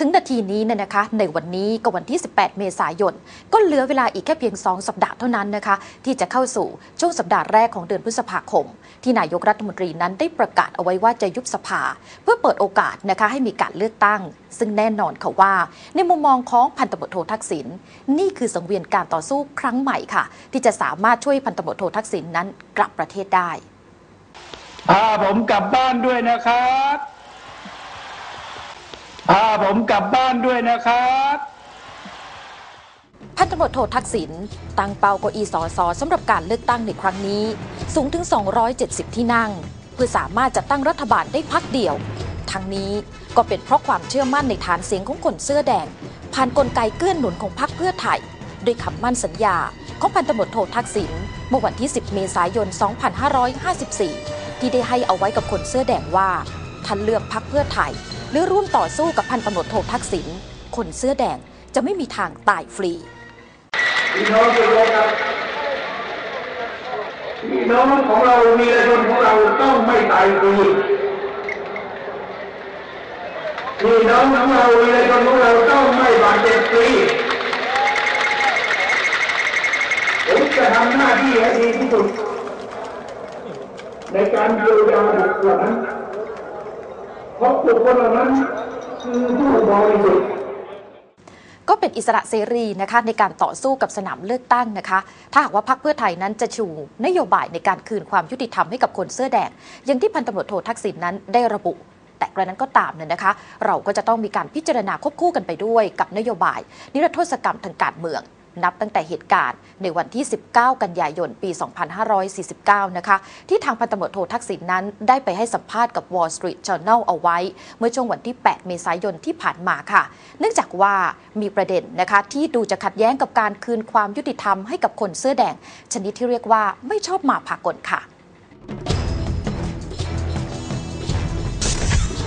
ถึงนาทีนี้เนี่ยนะคะ ในวันนี้กับวันที่ 18 เมษายน ก็เหลือเวลาอีกแค่เพียง 2 สัปดาห์เท่านั้นนะคะ ที่จะเข้าสู่ช่วงสัปดาห์แรกของเดือนพฤษภาคม ที่นายกรัฐมนตรีนั้นได้ประกาศเอาไว้ว่าจะยุบสภา เพื่อเปิดโอกาสนะคะให้มีการเลือกตั้ง ซึ่งแน่นอนค่ะว่า ในมุมมองของพันตำรวจโททักษิณนี่คือสังเวียนการต่อสู้ครั้งใหม่ค่ะ ที่จะสามารถช่วยพันตำรวจโททักษิณนั้นกลับประเทศได้พาผมกลับบ้านด้วยนะครับ พาผมกลับบ้านด้วยนะครับพันตำรวจโททักษิณตั้งเป้าเก้าอี้สอสอสำหรับการเลือกตั้งในครั้งนี้ สูงถึง 270 ที่นั่ง เพื่อสามารถจัดตั้งรัฐบาลได้พักเดียว ทั้งนี้ก็เป็นเพราะความเชื่อมั่นในฐานเสียงของคนเสื้อแดง ผ่านนกลไกเกื้อนหนุนของพรรคเพื่อไทยด้วยคำมั่นสัญญา ของพันตำรวจโททักษิณเมื่อวันที่ 10 เมษายน 2554 ที่ได้ให้เอาไว้กับคนเสื้อแดงว่าท่านเลือกพรรคเพื่อไทย หรือร่วมต่อสู้กับพันตำรวจโททักษิณคนเสื้อแดงจะไม่มีทางตายฟรีพี่น้องทุกคนครับพี่น้องของเรามีระชนของเราต้องไม่ตายฟรีพี่น้องของเรามีระชนของเราต้องไม่บาดเจ็บฟรีผมจะทำหน้าที่ให้ดีที่สุดในการเยียวยาบุคคลนั้น เพราะบุคคลเหล่านั้นคือผู้บริสุทธิ์ก็เป็นอิสระเสรีนะคะในการต่อสู้กับสนามเลือกตั้งนะคะ ถ้าหากว่าพรรคเพื่อไทยนั้นจะชูนโยบายในการคืนความยุติธรรมให้กับคนเสื้อแดงอย่างที่พันตำรวจโททักษิณนั้นได้ระบุ แต่กระนั้นก็ตามเนี่ยนะคะ เราก็จะต้องมีการพิจารณาควบคู่กันไปด้วยกับนโยบาย นิรโทษกรรมทางการเมือง นับตั้งแต่เหตุการณ์ ในวันที่ 19 กันยายน ปี 2549 นะคะ ที่ทางพันตำรวจโททักษิณนั้นได้ไปให้สัมภาษณ์กับ Wall Street Journal เอาไว้ เมื่อช่วงวันที่ 8 เมษายนที่ผ่านมาค่ะ เนื่องจากว่ามีประเด็นนะคะที่ดูจะขัดแย้งกับการคืนความยุติธรรมให้กับคนเสื้อแดง ชนิดที่เรียกว่าไม่ชอบมาพากลค่ะ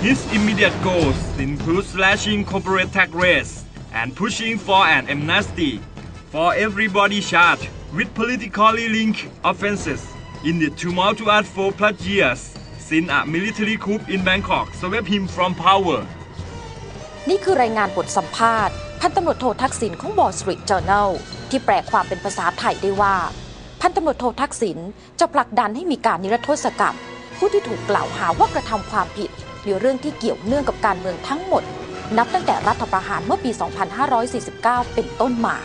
His immediate goals include slashing corporate tax rates and pushing for an amnesty for everybody charged with politically linked offenses in the tumultuous four plus years since a military coup in Bangkok swept him from power. นี่คือรายงานบทสัมภาษณ์ พันตำรวจโททักษิณของ Wall Street Journal ที่แปลความเป็นภาษาไทยได้ว่า พันตำรวจโททักษิณจะผลักดันให้มีการนิรโทษกรรม ผู้ที่ถูกกล่าวหาว่ากระทำความผิดในเรื่องที่เกี่ยวเนื่องกับการเมืองทั้งหมด นับตั้งแต่รัฐประหารเมื่อปี 2549 เป็นต้นมา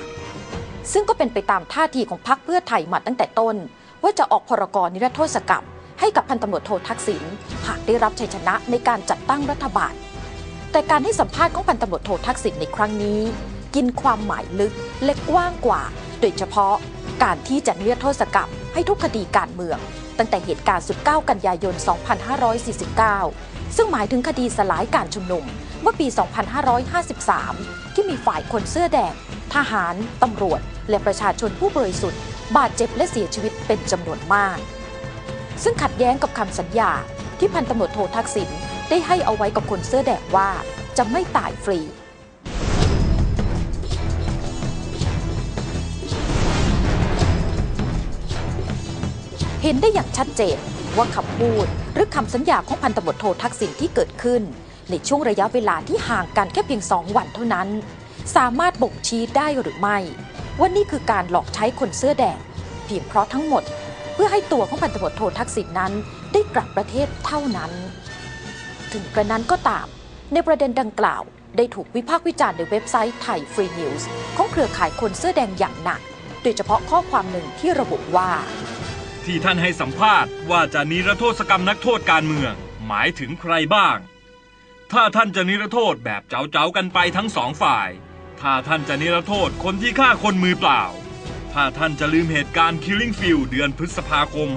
ซึ่งก็เป็นไปตามท่าทีของพรรคเพื่อไทยมาตั้งแต่ต้น ว่าจะออกพรกรนิรโทษกรรม ให้กับพันตำรวจโททักษิณหากได้รับชัยชนะในการจัดตั้งรัฐบาล แต่การให้สัมภาษณ์ของพันตำรวจโททักษิณในครั้งนี้ กินความหมายลึกและกว้างกว่า โดยเฉพาะการที่จะนิรโทษกรรมให้ทุกคดีการเมือง ตั้งแต่เหตุการณ์ 19 กันยายน 2549 ซึ่งหมายถึงคดีสลายการชุมนุมเมื่อปี 2553 ที่มีฝ่ายคนเสื้อแดง ทหาร ตำรวจ และประชาชนผู้บริสุทธิ์ บาดเจ็บและเสียชีวิตเป็นจำนวนมาก ซึ่งขัดแย้งกับคำสัญญาที่พันตำรวจโททักษิณได้ให้เอาไว้กับคนเสื้อแดงว่าจะไม่ตายฟรีเห็นได้อย่างชัดเจนว่าคำพูดหรือคำสัญญาของพันตำรวจโททักษิณที่เกิดขึ้น ในช่วงระยะเวลาที่ห่างกันแค่เพียงสองวันเท่านั้น สามารถบ่งชี้ได้หรือไม่ว่านี่คือการหลอกใช้คนเสื้อแดงเพียงเพราะทั้งหมด เพื่อให้ตัวของพันตำรวจโททักษิณนั้นได้กลับประเทศเท่านั้น ถึงกระนั้นก็ตาม ในประเด็นดังกล่าว ได้ถูกวิพากษ์วิจารณ์ในเว็บไซต์ไทยฟรีนิวส์ของเครือข่ายคนเสื้อแดงอย่างหนัก โดยเฉพาะข้อความหนึ่งที่ระบุว่า ที่ท่านให้สัมภาษณ์ว่าจะนิรโทษกรรมนักโทษการเมือง หมายถึงใครบ้าง ถ้าท่านจะนิรโทษแบบเจ้าๆกันไปทั้งสองฝ่าย ถ้าท่านจะนิรโทษคนที่ฆ่าคนมือเปล่า ถ้าท่านจะลืมเหตุการณ์ Killing Field เดือนพฤษภาคม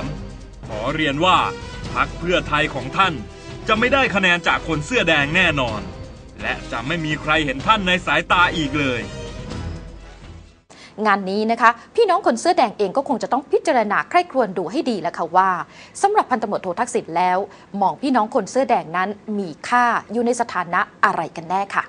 53 ขอเรียนว่าพักเพื่อไทยของท่านจะไม่ได้คะแนนจากคนเสื้อแดงแน่นอน และจะไม่มีใครเห็นท่านในสายตาอีกเลย งานนี้นะคะ พี่น้องคนเสื้อแดงเองก็คงจะต้องพิจารณาใคร่ครวญดูให้ดีแล้วค่ะว่าสำหรับพันตำรวจโททักษิณแล้วมองพี่น้องคนเสื้อแดงนั้นมีค่าอยู่ในสถานะอะไรกันแน่ค่ะ